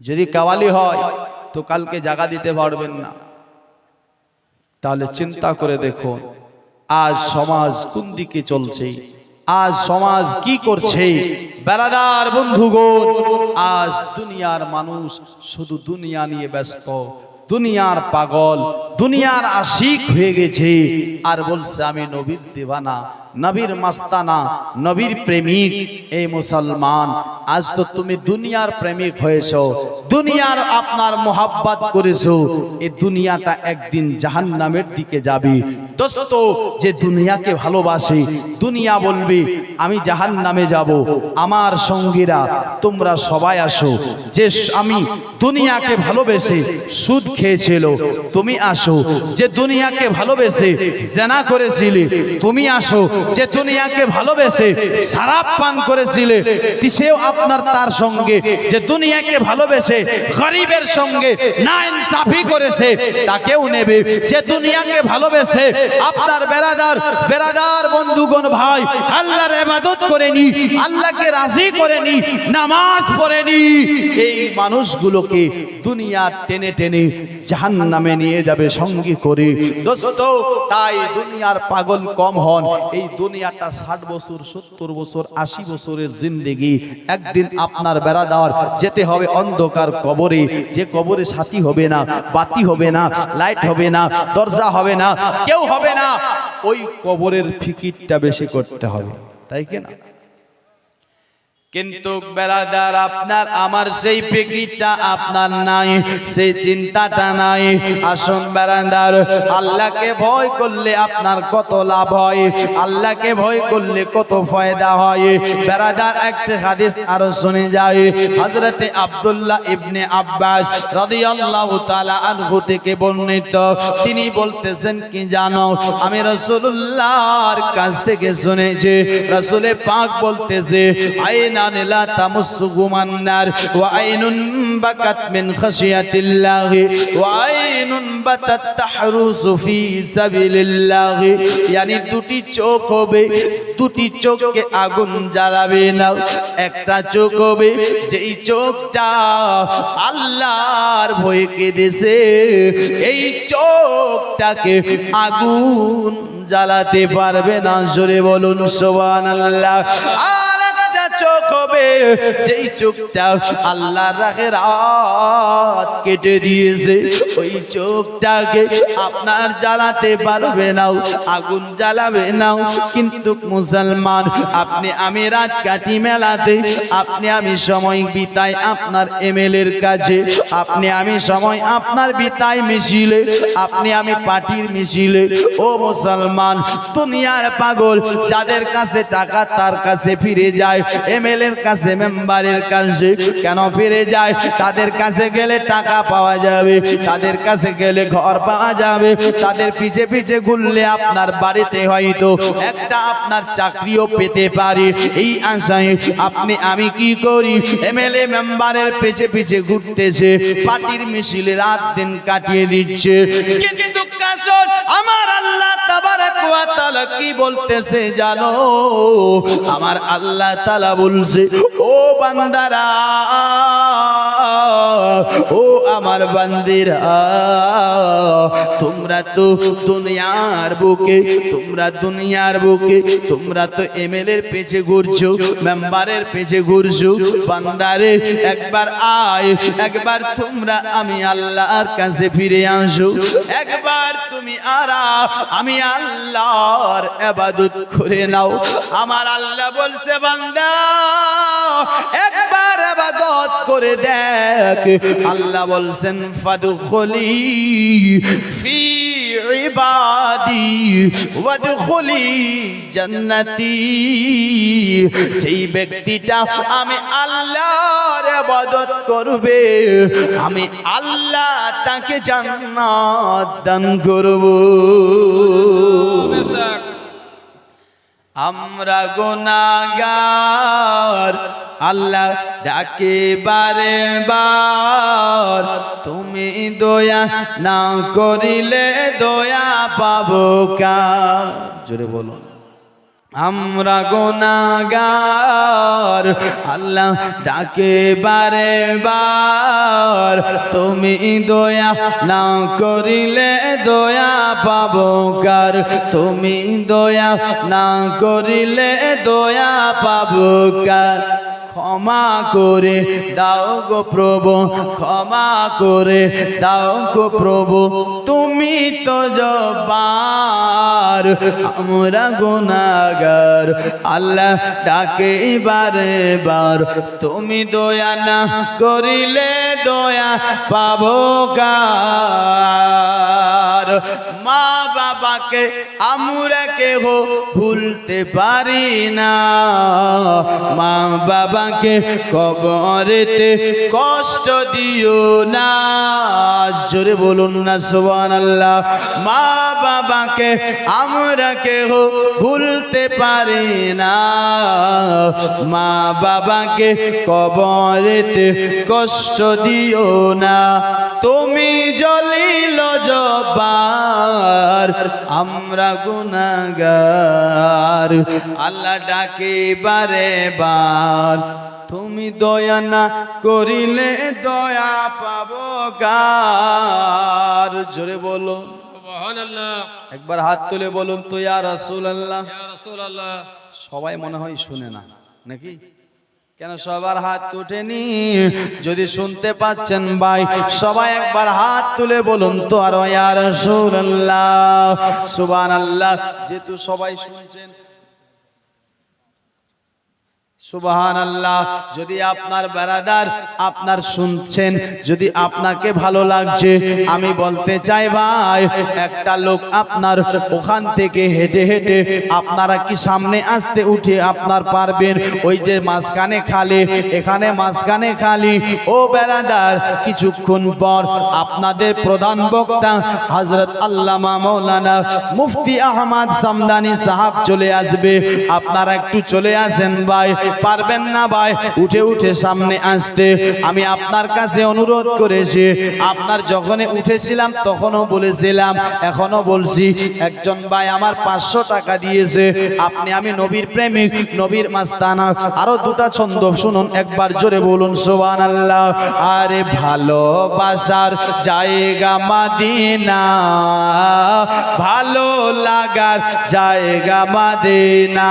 যদি কাওয়ালি হয় তো কালকে জাগা দিতে পারবেন না। তাহলে চিন্তা করে দেখুন আজ সমাজ কোন দিকে চলছে? আজ সমাজ কি করছে? বেড়াদার বন্ধুগণ আজ দুনিয়ার মানুষ শুধু দুনিয়া নিয়ে ব্যস্ত। দুনিয়ার পাগল দুনিয়ার আশিক হয়ে গেছে। আর বলছে আমি নবীর দেওয়ানা নবীর মাস্তানা নবীর প্রেমিক এই মুসলমান আজ তো তুমি দুনিয়ার প্রেমিক হয়েছ দুনিয়ার আপনার মোহাব্বত করেছ এই দুনিয়াটা একদিন জাহান্নামের দিকে যাবে। দোস্ত যে দুনিয়াকে ভালোবাসে দুনিয়া বলবে আমি জাহান্নামে যাব। আমার সঙ্গীরা তোমরা সবাই আসো। যে আমি দুনিয়াকে ভালোবেসে সুদ খেয়েছিল তুমি আসো। যে দুনিয়াকে ভালোবেসে জেনা করেছিলে তুমি আসো। যে দুনিয়াকে ভালোবেসে সারাপ পান করেছিলে সেও আপনার তার সঙ্গে। যে দুনিয়াকে ভালোবেসে গরিবের সঙ্গে না ইনসাফি করেছে, তাকেও নেবে। যে দুনিয়াকে ভালোবেসে আপনার বেরাদার বেরাদার বন্ধুগণ ভাই, আল্লাহর ইবাদত করেনি আল্লাহকে রাজি করেনি নামাজ পড়েনি এই মানুষগুলোকে দুনিয়া টেনে টেনে জাহান্নামে নিয়ে যাবে সঙ্গী করে। দোস্ত, তাই দুনিয়ার পাগল কম হন, এই দুনিয়াটা ষাট বছর, সত্তর বছর, আশি বছরের জিন্দিগি। একদিন আপনার বেড়া দেওয়ার যেতে হবে অন্ধকার কবরে। যে কবরে সাথী হবে না, বাতি হবে না, লাইট হবে না, দরজা হবে না, কেউ হবে না। ওই কবরের ফিকিরটা বেশি করতে হবে। তাই কি না? কিন্তু বেড়াদার আপনার, আমার সেই ফিকিরটা আপনার নাই, সেই চিন্তাটা নাই। আসুন বেড়াদার আল্লাহকে ভয় করলে আপনার কত লাভ হয়, আল্লাহকে ভয় করলে কত ফায়দা হয়। বেড়াদার একটা হাদিস আরও শুনে যায় হযরতে আব্দুল্লাহ ইবনে আব্বাস রাদিয়াল্লাহু তাআলা আনহু থেকে বর্ণিত। তিনি বলতেছেন, কি জানো, আমি রাসূলুল্লাহর কাছ থেকে শুনেছি, রাসূলে পাক বলতেছে আইনান লা তামুসুহুমান নার ওয়া আইনুন বাকাত মিন খাশিয়াতিল্লাহ, ওয়া আইনুন বাতাত তাহরুসু ফি সাবিলিল্লাহ। yani দুটি চোখ হবে, দুটি চোখকে আগুন জ্বালাবে না, একটা চোখ হবে যেই চোখটা আল্লাহর ভয়ে কেঁদেছে, এই চোখটাকে আগুন জ্বালাতে পারবে না। জোরে বলুন সোবান আল্লাহ চোখ হবে যেই চোখটা আল্লাহ রাখের রাত কেটে দিয়েছে, ওই চোখটাকে আপনার জ্বালাতে পারবে না, আগুন জ্বালাবে না। কিন্তু মুসলমান, আপনি আমি রাত কাটি মেলাতে, আপনি আমি সময় বিতাই আপনার এমএলএর কাছে, আপনি আমি সময় আপনার বিতাই মিছিলে, আপনি আমি পার্টির মিছিলে। ও মুসলমান, দুনিয়ার পাগল, যাদের কাছে টাকা তার কাছে ফিরে যায় এমএলএর কাছে, মেম্বারের কাছে কেন ফিরে যায়? তাদের কাছে গেলে টাকা পাওয়া যাবে, তাদের কাছে গেলে ঘর পাওয়া যাবে। তাদের পিছে পিছে ঘুরলে আপনার বাড়িতে হয়তো একটা আপনার চাকরিও পেতে পারে। এই আশায় আপনি, আমি কি করি? এমএলএ মেম্বারের পিছে পিছে ঘুরতেছে, পার্টির মিছিলে রাত দিন কাটিয়ে দিচ্ছে। কিন্তু কাসর আমার আল্লাহ তাবারাক কি বলতেছে জানো? আমার আল্লাহ তাআলা বলছে, ও বান্দারা, ও আমার বান্দিরা, তোমরা তো দুনিয়ার বুকে, তোমরা দুনিয়ার বুকে, তোমরা তো এমএলএর পেছে ঘুরছো, মেম্বারের পেছে ঘুরছো, বান্দারে, একবার আয়, একবার তোমরা আমি আল্লাহর কাছে ফিরে আসো, একবার তুমি আরা আমি আল্লাহর এবাদত করে নাও। আমার আল্লাহ বলছে বান্দা করে দেখ। আল্লাহ বলছেন ফাদখুলি ফি ইবাদি ওয়াদখুলি জান্নাতি। যেই ব্যক্তিটা আমি আল্লাহর ইবাদত করবে আমি আল্লাহ তাকে জান্নাত দান করব। আমরা গোনাগার আল্লাহ ডাকে, বারে বার, তুমি দয়া না করিলে দয়া পাবো কা জোরে বলুন আমরা গোনাগার আল্লাহ ডাকে, বারে বার, তুমি দয়া না করিলে দয়া পাবো কার? তুমি দয়া না করিলে দয়া পাবো কার? ক্ষমা করে দাও গো প্রভু, ক্ষমা করে দাও গো প্রভু। তুমি তো জব্বার, আমরা গুনাগার, আল্লাহ ডাকে বারে বার। তুমি দয়া না করিলে দয়া পাবো কার। মা বাবাকে আমরা কেহ ভুলতে পারি না। মা বাবাকে কবরেতে কষ্ট দিও না। জোরে বলুন না সুবান আল্লাহ মা বাবাকে আমরা কেহ ভুলতে পারি না। মা বাবাকে কবরেতে কষ্ট দিও না। তুমি জলিল জবার আমরা গুনাগার আল্লাহ ডাকে বারে বার। তুমি দয়া না করিলে দয়া পাবো গার জোরে বলো। একবার হাত তুলে বলুন তো ইয়া রাসূল আল্লাহ সবাই মনে হয় শুনে না নাকি? কেন সবার হাত উঠেনি? যদি শুনতে পাচ্ছেন ভাই সবাই একবার হাত তুলে বলুন তো আর সুবান আল্লাহ যেহেতু সবাই শুনছেন সুবাহান আল্লাহ যদি আপনার বেড়াদার আপনার শুনছেন, যদি আপনাকে ভালো লাগছে, আমি বলতে চাই ভাই, একটা লোক আপনার ওখান থেকে হেঁটে হেঁটে আপনারা কি সামনে আসতে উঠে আপনার পারবেন? ওই যে মাঝখানে খালি, এখানে মাঝখানে খালি। ও বেড়াদার কিছুক্ষণ পর আপনাদের প্রধান বক্তা হজরত আল্লামা মৌলানা মুফতি আহমদ সামদানি সাহাব চলে আসবে। আপনারা একটু চলে আসেন ভাই পারবেন না ভাই। উঠে উঠে সামনে আসতে। আমি আপনার কাছে অনুরোধ করেছি। আপনার যখন উঠেছিলাম, তখনও বলেছিলাম এখনও বলছি, একজন ভাই আমার পাঁচশো টাকা দিয়েছে। আপনি আমি নবীর প্রেমিক, নবীর মাস্তানা। আরও দুটা ছন্দ শুনুন, একবার জোরে বলুন সোবান আল্লাহ আরে ভালোবাসার জায়গা মাদিনা। ভালো লাগার জায়গা মাদিনা।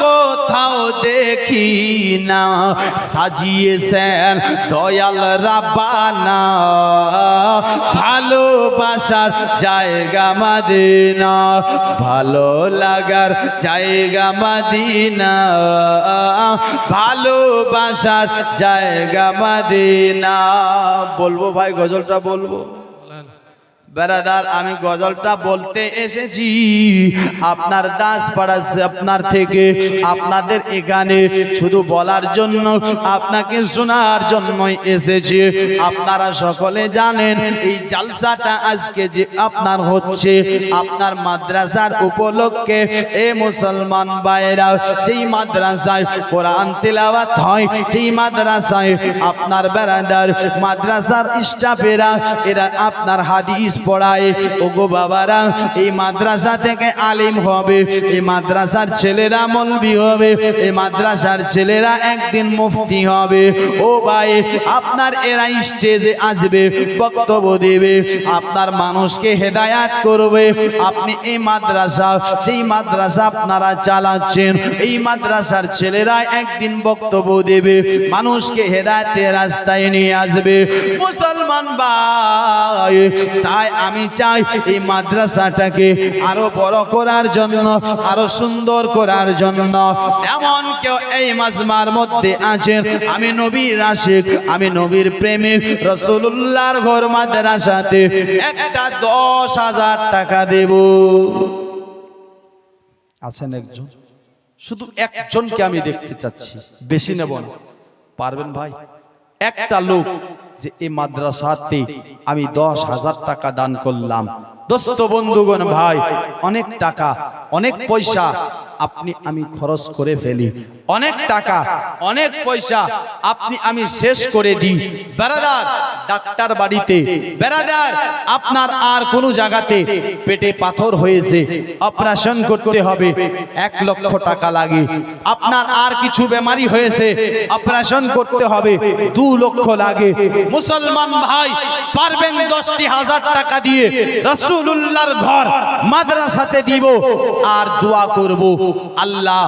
কোথাও দেখি না, সাজিয়েছেন দয়াল রাব্বানা। ভালোবাসার জায়গা মাদিনা, ভালো লাগার জায়গা মাদিনা। ভালোবাসার জায়গা মাদিনা। বলব ভাই, গজলটা বলব। বেড়াদার, আমি গজলটা বলতে এসেছি। আপনার দাস পাড়া আপনার থেকে আপনাদের এখানে শুধু বলার জন্য, আপনাকে শোনার জন্যই এসেছি। আপনারা সকলে জানেন, এই জালসাটা আজকে যে আপনার হচ্ছে, আপনার মাদ্রাসার উপলক্ষে, এ মুসলমান ভাইরা যেই মাদ্রাসায় কোরআন তেলাওয়াত হয়, যেই মাদ্রাসায় আপনার বেড়াদার, মাদ্রাসার স্টাফেরা, এরা আপনার হাদিস পড়ায়, ওগো বাবারা, এই মাদ্রাসা থেকে আলিম হবে, এই মাদ্রাসার ছেলেরা মলবি হবে, এই মাদ্রাসার ছেলেরা একদিন মুফতি হবে। ও ভাই, আপনার এরা স্টেজে আসবে, বক্তব্য দেবে, আপনার মানুষকে হেদায়াত করবে। আপনি এই মাদ্রাসা, যেই মাদ্রাসা আপনারা চালাচ্ছেন, এই মাদ্রাসার ছেলেরা একদিন বক্তব্য দেবে, মানুষকে হেদায়তের রাস্তায় নিয়ে আসবে। মুসলমান ভাই, তাই আমি চাই এই মাদ্রাসাটাকে আরও বড় করার জন্য, আরও সুন্দর করার জন্য। এমন কেউ এই মাজমার মধ্যে আছেন। আমি নবীর আশিক, আমি নবীর প্রেমিক রসুল্লাহর ঘর মাদ্রাসাতে একটা দশ হাজার টাকা দেব। আছেন একজন? শুধু একজনকে আমি দেখতে চাচ্ছি। বেশি নেব না। পারবেন ভাই? একটা লোক যে এই মাদ্রাসাতে আমি দশ হাজার টাকা দান করলাম। দোস্ত বন্ধুগণ ভাই, অনেক টাকা, অনেক পয়সা আপনি আমি খরচ করে ফেলি। অনেক টাকা, অনেক পয়সা আপনি আমি শেষ করে দিই। বেড়াদার ডাক্তার বাড়িতে। বেড়াদার, আপনার আর কোনো জায়গাতে পেটে পাথর হয়েছে। অপারেশন করতে হবে। এক লক্ষ টাকা লাগে। আপনার আর কিছু বেমারি হয়েছে। অপারেশন করতে হবে। দু লক্ষ লাগে। মুসলমান ভাই, পারবেন দশটি হাজার টাকা দিয়ে রসুল্লাহর ঘর মাদ্রাসাতে দিব আর দোয়া করব। আল্লাহ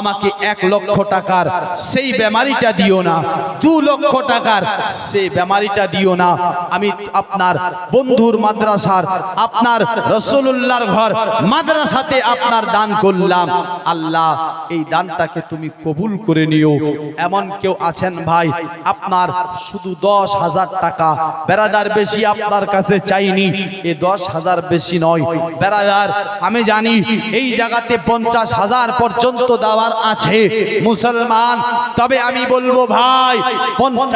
আমাকে এক লক্ষ টাকার সেই বেমারিটা দিও না। দু লক্ষ টাকার সেই বেমারিটা দিও না। আমি আপনার বন্ধুর মাদ্রাসার, আপনার রসুল্লাহর ঘর মাদ্রাসাতে আপনার দান করলাম। আল্লাহ, এই দানটাকে তুমি কবুল করে নিও। এমন কেউ আছেন ভাই, আপনার শুধু দশ হাজার টাকা। বেড়াদার বেশি আপনার কাছে চাইনি। এ দশ হাজার বেশি নয়। বেড়াদার আমি জানি এই জায়গাতে পঞ্চাশ হাজার পর্যন্ত দেওয়ার আছে। মুসলমান, তবে আমি বলব ভাই, পঞ্চাশ